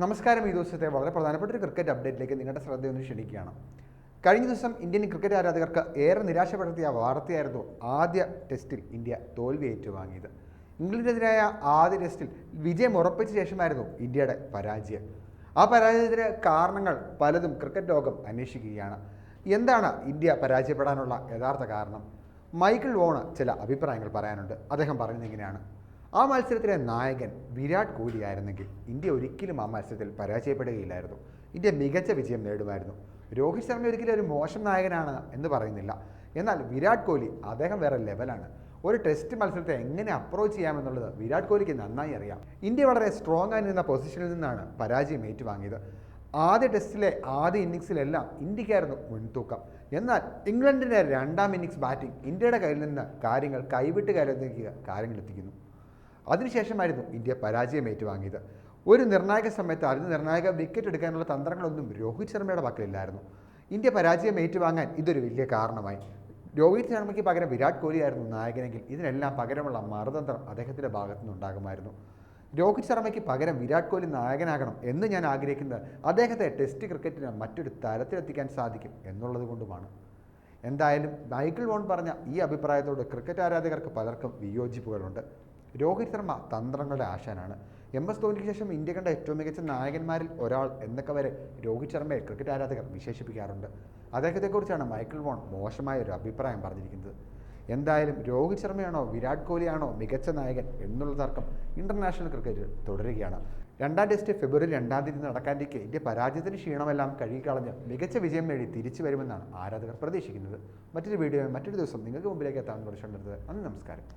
നമസ്കാരം. ഈ ദിവസത്തെ വളരെ പ്രധാനപ്പെട്ട ഒരു ക്രിക്കറ്റ് അപ്ഡേറ്റിലേക്ക് നിങ്ങളുടെ ശ്രദ്ധയൊന്ന് ക്ഷണിക്കുകയാണ്. കഴിഞ്ഞ ദിവസം ഇന്ത്യൻ ക്രിക്കറ്റ് ആരാധകർക്ക് ഏറെ നിരാശപ്പെടുത്തിയ വാർത്തയായിരുന്നു ആദ്യ ടെസ്റ്റിൽ ഇന്ത്യ തോൽവി ഏറ്റുവാങ്ങിയത്. ഇംഗ്ലണ്ടിനെതിരായ ആദ്യ ടെസ്റ്റിൽ വിജയം ഉറപ്പിച്ച ശേഷമായിരുന്നു ഇന്ത്യയുടെ പരാജയം. ആ പരാജയത്തിന് കാരണങ്ങൾ പലതും ക്രിക്കറ്റ് ലോകം അന്വേഷിക്കുകയാണ്. എന്താണ് ഇന്ത്യ പരാജയപ്പെടാനുള്ള യഥാർത്ഥ കാരണം? മൈക്കിൾ വോണ് ചില അഭിപ്രായങ്ങൾ പറയാനുണ്ട്. അദ്ദേഹം പറയുന്നത് ഇങ്ങനെയാണ്. ആ മത്സരത്തിലെ നായകൻ വിരാട് കോഹ്ലി ആയിരുന്നെങ്കിൽ ഇന്ത്യ ഒരിക്കലും ആ മത്സരത്തിൽ പരാജയപ്പെടുകയില്ലായിരുന്നു. ഇന്ത്യ മികച്ച വിജയം നേടുമായിരുന്നു. രോഹിത് ശർമ്മ ഒരിക്കലും ഒരു മോശം നായകനാണ് എന്ന് പറയുന്നില്ല. എന്നാൽ വിരാട് കോഹ്ലി അദ്ദേഹം വേറെ ലെവലാണ് ഒരു ടെസ്റ്റ് മത്സരത്തെ എങ്ങനെ അപ്രോച്ച് ചെയ്യാമെന്നുള്ളത് വിരാട് കോഹ്ലിക്ക് നന്നായി അറിയാം. ഇന്ത്യ വളരെ സ്ട്രോങ് ആയി നിന്ന പൊസിഷനിൽ നിന്നാണ് പരാജയം ഏറ്റുവാങ്ങിയത്. ആദ്യ ടെസ്റ്റിലെ ആദ്യ ഇന്നിങ്സിലെല്ലാം ഇന്ത്യക്കായിരുന്നു മുൻതൂക്കം. എന്നാൽ ഇംഗ്ലണ്ടിന്റെ രണ്ടാം ഇന്നിങ്സ് ബാറ്റിംഗ് ഇന്ത്യയുടെ കയ്യിൽ നിന്ന് കാര്യങ്ങൾ കൈവിട്ട് കരുതിക്കുക കാര്യങ്ങൾ എത്തിക്കുന്നു. അതിനുശേഷമായിരുന്നു ഇന്ത്യ പരാജയം ഏറ്റുവാങ്ങിയത്. ഒരു നിർണായക സമയത്ത് അതിന് നിർണായക വിക്കറ്റ് എടുക്കാനുള്ള തന്ത്രങ്ങളൊന്നും രോഹിത് ശർമ്മയുടെ പക്കലില്ലായിരുന്നു. ഇന്ത്യ പരാജയം ഏറ്റുവാങ്ങാൻ ഇതൊരു വലിയ കാരണമായി. രോഹിത് ശർമ്മയ്ക്ക് പകരം വിരാട് കോഹ്ലി ആയിരുന്നു നായകനെങ്കിൽ ഇതിനെല്ലാം പകരമുള്ള മറുതന്ത്രം അദ്ദേഹത്തിന്റെ ഭാഗത്തു നിന്നുണ്ടാകുമായിരുന്നു രോഹിത് ശർമ്മയ്ക്ക് പകരം വിരാട് കോഹ്ലി നായകനാകണം എന്ന് ഞാൻ ആഗ്രഹിക്കുന്നത് അദ്ദേഹത്തെ ടെസ്റ്റ് ക്രിക്കറ്റിന് മറ്റൊരു തലത്തിലെത്തിക്കാൻ സാധിക്കും എന്നുള്ളത് കൊണ്ടുമാണ്. എന്തായാലും മൈക്കിൾ വോൺ പറഞ്ഞ ഈ അഭിപ്രായത്തോട് ക്രിക്കറ്റ് ആരാധകർക്ക് പലർക്കും വിയോജിപ്പുകളുണ്ട്. രോഹിത് ശർമ്മ തന്ത്രങ്ങളുടെ ആശാനാണ്. എം എസ് ധോണിക്ക് ശേഷം ഇന്ത്യ കണ്ട ഏറ്റവും മികച്ച നായകന്മാരിൽ ഒരാൾ എന്നൊക്കെ വരെ രോഹിത് ശർമ്മയെ ക്രിക്കറ്റ് ആരാധകർ വിശേഷിപ്പിക്കാറുണ്ട്. അദ്ദേഹത്തെക്കുറിച്ചാണ് മൈക്കിൾ വോൺ മോശമായ ഒരു അഭിപ്രായം പറഞ്ഞിരിക്കുന്നത്. എന്തായാലും രോഹിത് ശർമ്മയാണോ വിരാട് കോഹ്ലിയാണോ മികച്ച നായകൻ എന്നുള്ള തർക്കം ഇന്റർനാഷണൽ ക്രിക്കറ്റിൽ തുടരുകയാണ്. രണ്ടാം ടെസ്റ്റ് ഫെബ്രുവരി രണ്ടാം തീയതി നടക്കാനിരിക്കെ ഇന്ത്യ പരാജയത്തിന് ക്ഷീണമെല്ലാം കഴുകിക്കളഞ്ഞ് മികച്ച വിജയം നേടി തിരിച്ചു വരുമെന്നാണ് ആരാധകർ പ്രതീക്ഷിക്കുന്നത്. മറ്റൊരു വീഡിയോ മറ്റൊരു ദിവസം നിങ്ങൾക്ക് മുമ്പിലേക്ക് എത്താമെന്ന് പ്രതീക്ഷിക്കുന്നത് അന്ന് നമസ്കാരം.